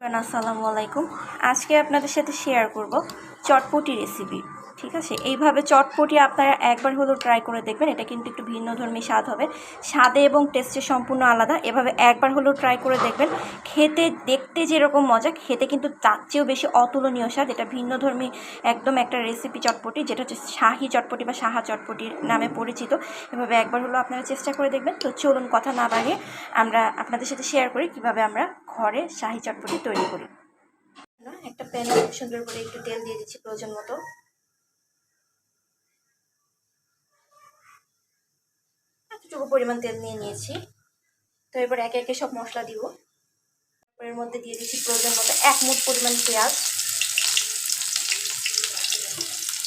আসসালামু আলাইকুম। আজকে আপনাদের সাথে শেয়ার করব চটপটি রেসিপি ঠিক আছে? এইভাবে চটপটি আপনারা একবার হলেও ট্রাই করে দেখবেন। এটা কিন্তু একটু ভিন্ন ধর্মী স্বাদ হবে। স্বাদে এবং টেস্টে সম্পূর্ণ আলাদা। এভাবে একবার হলেও ট্রাই করে দেখবেন। খেতে, দেখতে যেরকম মজা, খেতে কিন্তু তার চেয়েও বেশি অতুলনীয় স্বাদ। এটা ভিন্ন ধর্মী একদম একটা রেসিপি চটপটি, যেটা হচ্ছে শাহি চটপটি বা সাহা চটপটির নামে পরিচিত। এভাবে একবার হলেও আপনারা চেষ্টা করে দেখবেন। তো চলুন কথা না বাড়িয়ে আমরা আপনাদের সাথে শেয়ার করি কীভাবে আমরা ঘরে শাহি চটপটি তৈরি করি। একটা প্যানে সুন্দর করে একটু তেল দিয়ে দিচ্ছি প্রয়োজন মতো। এতটুকু পরিমাণ তেল নিয়ে নিয়েছি। তো এবার একে একে সব মশলা দিব। এর মধ্যে দিয়ে দিচ্ছি প্রয়োজন মতো এক মুঠ পরিমাণ পেঁয়াজ।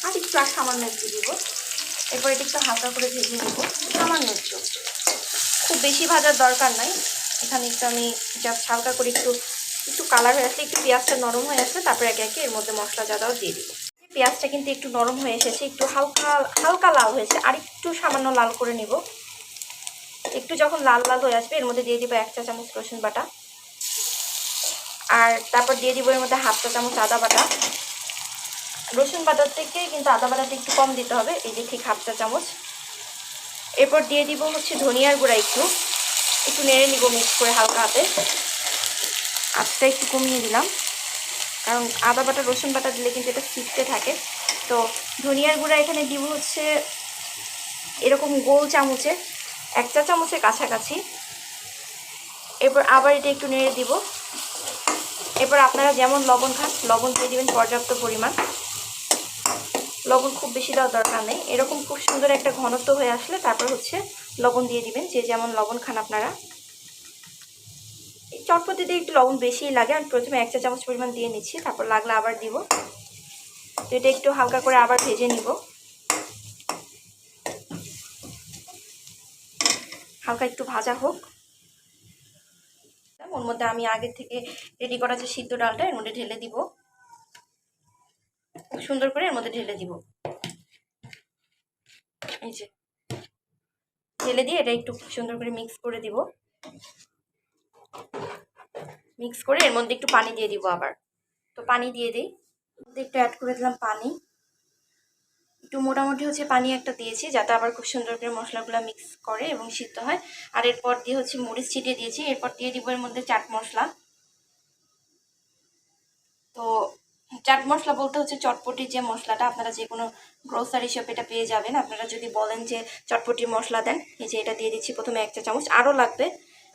আর একটু আর সামান্য একটু দিব। এরপর এটা একটু হালকা করে ভেজে নেব। সামান্য একটু। খুব বেশি ভাজার দরকার নাই। এখানে একটু আমি জাস্ট হালকা করে একটু একটু কালার হয়ে আসলে একটু পেঁয়াজটা নরম হয়ে আসলে তারপরে একে একে এর মধ্যে মশলা জাদাও দিয়ে দিব। পেঁয়াজটা কিন্তু একটু নরম হয়ে এসেছে, একটু হালকা হালকা লাল হয়েছে। আর একটু সামান্য লাল করে নিব। একটু যখন লাল লাল হয়ে আসবে, এর মধ্যে দিয়ে দিব এক চা চামচ রসুন বাটা। আর তারপর দিয়ে দিব এর মধ্যে হাফ চা চামচ আদা বাটা। রসুন বাটার থেকে কিন্তু আদা বাটাটা একটু কম দিতে হবে, এই যে ঠিক হাফ চা চামচ। এরপর দিয়ে দিব হচ্ছে ধনিয়ার গুঁড়া একটু। একটু নেড়ে নিব মিক্স করে হালকা হাতে। আঁচটা একটু কমিয়ে দিলাম। কারণ আদা বাটা, রসুন বাটা দিলে কিন্তু এটা শিখতে থাকে। তো ধনিয়ার গুঁড়া এখানে দিব হচ্ছে এরকম গোল চামচে। এক চা চামচের কাছাকাছি। এরপর আবার এটা একটু নেড়ে দিব। এরপর আপনারা যেমন লবণ খান, লবণ দিয়ে দিবেন পর্যাপ্ত পরিমাণ। লবণ খুব বেশি দেওয়ার দরকার নেই। এরকম খুব সুন্দর একটা ঘনত্ব হয়ে আসলে তারপর হচ্ছে লবণ দিয়ে দিবেন। যে যেমন লবণ খান আপনারা। চটপটিতে একটু লবণ বেশিই লাগে। আমি প্রথমে এক চা চামচ পরিমাণ দিয়ে নিচ্ছি, তারপর লাগলে আবার দিব। তো এটা একটু হালকা করে আবার ভেজে নিব। হালকা একটু ভাজা হোক। ওর মধ্যে আমি আগে থেকে রেডি করা যে সিদ্ধ ডালটা, এর মধ্যে ঢেলে দিব। খুব সুন্দর করে এর মধ্যে ঢেলে দিব। এই যে। ঢেলে দিয়ে এটা একটু সুন্দর করে মিক্স করে দিব। মিক্স করে এর মধ্যে একটু পানি দিয়ে দিব আবার। তো পানি দিয়ে দিই। একটু অ্যাড করে দিলাম পানি। একটু মোটামুটি হচ্ছে পানি একটা দিয়েছি, যাতে আবার খুব সুন্দর করে মশলাগুলো মিক্স করে এবং সিদ্ধ হয়। আর এরপর দিয়ে হচ্ছে মরিচ ছিটিয়ে দিয়েছি, এরপর দিয়ে দিব এর মধ্যে চাট মশলা। তো চাট মশলা বলতে হচ্ছে চটপটির যে মশলাটা, আপনারা যে কোনো গ্রোসারি শপ এটা পেয়ে যাবেন। আপনারা যদি বলেন যে চটপটির মশলা দেন, এই যে এটা দিয়ে দিচ্ছি প্রথমে এক চা চামচ আরও লাগবে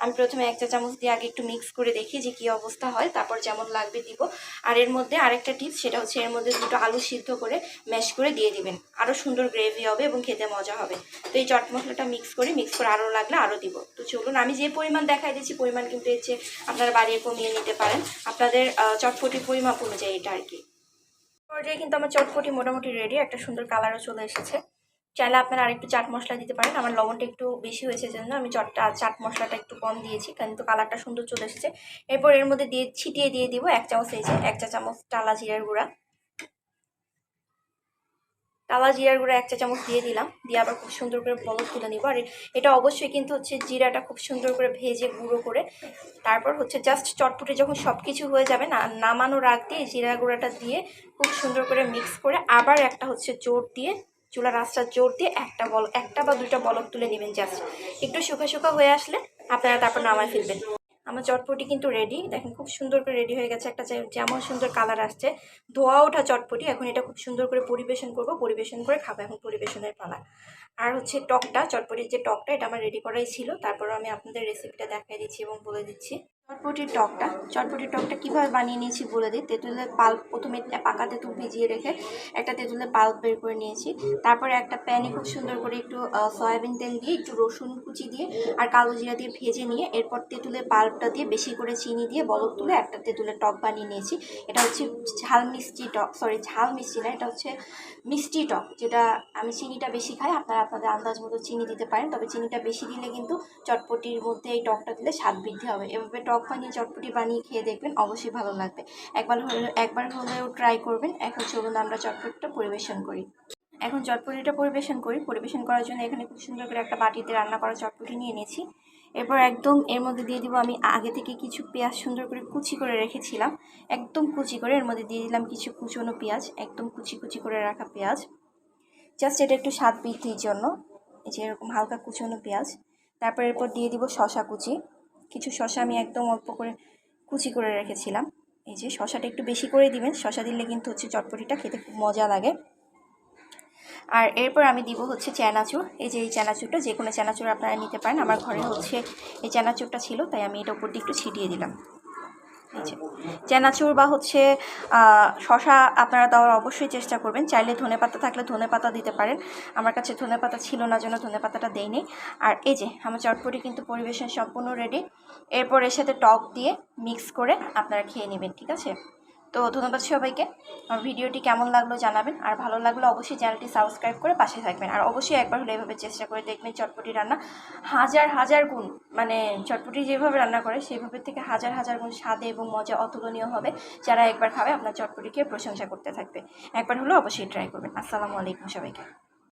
আমি প্রথমে এক চা চামচ দিয়ে আগে একটু মিক্স করে দেখি যে কী অবস্থা হয়, তারপর যেমন লাগবে দিব। আর এর মধ্যে আরেকটা টিপস সেটা হচ্ছে এর মধ্যে দুটো আলু সিদ্ধ করে ম্যাশ করে দিয়ে দিবেন। আরও সুন্দর গ্রেভি হবে এবং খেতে মজা হবে। তো এই চট মশলাটা মিক্স করে মিক্স করে আরও লাগলে আরও দিব। তো চলুন, আমি যে পরিমাণ দেখাই দিচ্ছি পরিমাণ কিন্তু এর চেয়ে আপনারা বাড়িয়ে কমিয়ে নিতে পারেন। আপনাদের চটপটির পরিমাপ অনুযায়ী এটা আর কি। পর্যায়ে কিন্তু আমার চটপটি মোটামুটি রেডি একটা সুন্দর কালারও চলে এসেছে। চাইলে আপনারা আরেকটু চাট মশলা দিতে পারেন। আমার লবণটা একটু বেশি হয়েছে জন্য আমি চটটা, চাট মশলাটা একটু কম দিয়েছি। কিন্তু কালারটা সুন্দর চলে এসেছে। এরপর এর মধ্যে দিয়ে ছিটিয়ে দিয়ে দিব এক চামচ এই যে, এক চা চামচ টালা জিরার গুঁড়া। টালা জিরার গুঁড়া এক চা চামচ দিয়ে দিলাম। দিয়ে আবার খুব সুন্দর করে বলক তুলে নিব। আর এটা অবশ্যই কিন্তু হচ্ছে জিরাটা খুব সুন্দর করে ভেজে গুঁড়ো করে, তারপর হচ্ছে জাস্ট চটপটে যখন সব কিছু হয়ে যাবে না, নামানোর আগ দিয়ে জিরা গুঁড়াটা দিয়ে খুব সুন্দর করে মিক্স করে আবার একটা হচ্ছে জোর দিয়ে চুলার আঁচটা জোর দিয়ে একটা বল, একটা বা দুইটা বলক তুলে নেবেন জাস্ট একটু শুকা শুকা হয়ে আসলে আপনারা তারপর নামায় ফেলবেন। আমার চটপটি কিন্তু রেডি দেখেন খুব সুন্দর করে রেডি হয়ে গেছে। একটা যেমন সুন্দর কালার আসছে, ধোয়া ওঠা চটপটি। এখন এটা খুব সুন্দর করে পরিবেশন করব। পরিবেশন করে খাব এখন পরিবেশনের পালা। আর হচ্ছে টকটা, চটপটির যে টকটা, এটা আমার রেডি করাই ছিল। তারপর আমি আপনাদের রেসিপিটা দেখাই দিচ্ছি এবং বলে দিচ্ছি। চটপটির টকটা চটপটির টকটা কীভাবে বানিয়ে নিয়েছি বলে দিই তেঁতুলের পাল্প প্রথমে পাকা তেঁতুল ভিজিয়ে রেখে একটা তেঁতুলের পাল্প বের করে নিয়েছি। তারপরে একটা প্যানে খুব সুন্দর করে একটু সয়াবিন তেল দিয়ে, একটু রসুন কুচি দিয়ে আর কালো জিরা দিয়ে ভেজে নিয়ে এরপর তেঁতুলের পাল্পটা দিয়ে বেশি করে চিনি দিয়ে বলক তুলে একটা তেঁতুলের টক বানিয়ে নিয়েছি। এটা হচ্ছে ঝাল মিষ্টি টক সরি ঝাল মিষ্টি না, এটা হচ্ছে মিষ্টি টক, যেটা আমি চিনিটা বেশি খাই। আপনারা আপনাদের আন্দাজ মতো চিনি দিতে পারেন, তবে চিনিটা বেশি দিলে কিন্তু চটপটির মধ্যে এই টকটা দিলে স্বাদ বৃদ্ধি হবে। এভাবে টক বানিয়ে চটপটি বানিয়ে খেয়ে দেখবেন, অবশ্যই ভালো লাগবে। একবার হলে একবার হলেও ট্রাই করবেন। এখন চলুন আমরা চটপটিটা পরিবেশন করি। এখন চটপটিটা পরিবেশন করি। পরিবেশন করার জন্য এখানে খুব সুন্দর করে একটা বাটিতে রান্না করা চটপটি নিয়ে নিয়েছি। এরপর একদম এর মধ্যে দিয়ে দিব আমি আগে থেকে কিছু পেঁয়াজ সুন্দর করে কুচি করে রেখেছিলাম। একদম কুচি করে এর মধ্যে দিয়ে দিলাম কিছু কুচনো পেঁয়াজ, একদম কুচি কুচি করে রাখা পেঁয়াজ। জাস্ট এটা একটু স্বাদ বৃদ্ধির জন্য। যে এরকম হালকা কুচনো পেঁয়াজ। তারপর এরপর দিয়ে দিব শশা কুচি। কিছু শশা আমি একদম অল্প করে কুচি করে রেখেছিলাম। এই যে শশাটা একটু বেশি করে দিবেন, শশা দিলে কিন্তু হচ্ছে চটপটিটা খেতে খুব মজা লাগে। আর এরপর আমি দিব হচ্ছে চানাচুর। এই যে এই চানাচুরটা যে কোনো চ্যানাচুর আপনারা নিতে পারেন। আমার ঘরে হচ্ছে এই চ্যানাচুরটা ছিল, তাই আমি এটা উপর দিয়ে একটু ছিটিয়ে দিলাম। চানাচুর বা হচ্ছে শশা আপনারা দেওয়ার অবশ্যই চেষ্টা করবেন। চাইলে ধনে পাতা থাকলে ধনে পাতা দিতে পারেন। আমার কাছে ধনে পাতা ছিল না জন্য ধনে পাতাটা দেয়নি আর এই যে, আমার চটপটি কিন্তু পরিবেশন সম্পূর্ণ রেডি এরপর এর সাথে টক দিয়ে মিক্স করে আপনারা খেয়ে নেবেন, ঠিক আছে? তো ধন্যবাদ সবাইকে। আমার ভিডিওটি কেমন লাগল জানাবেন। আর ভালো লাগল অবশ্যই চ্যানেলটি সাবস্ক্রাইব করে পাশে থাকবেন। আর অবশ্যই একবার হলে এভাবে চেষ্টা করে দেখবেন চটপটি রান্না। হাজার হাজার গুণ মানে চটপটি যেভাবে রান্না করে সেইভাবে থেকে হাজার হাজার গুণ স্বাদে এবং মজা অতুলনীয় হবে। যারা একবার খাবে, আপনার চটপটিকে প্রশংসা করতে থাকবে। একবার হলেও অবশ্যই ট্রাই করবেন। আসসালামু আলাইকুম সবাইকে।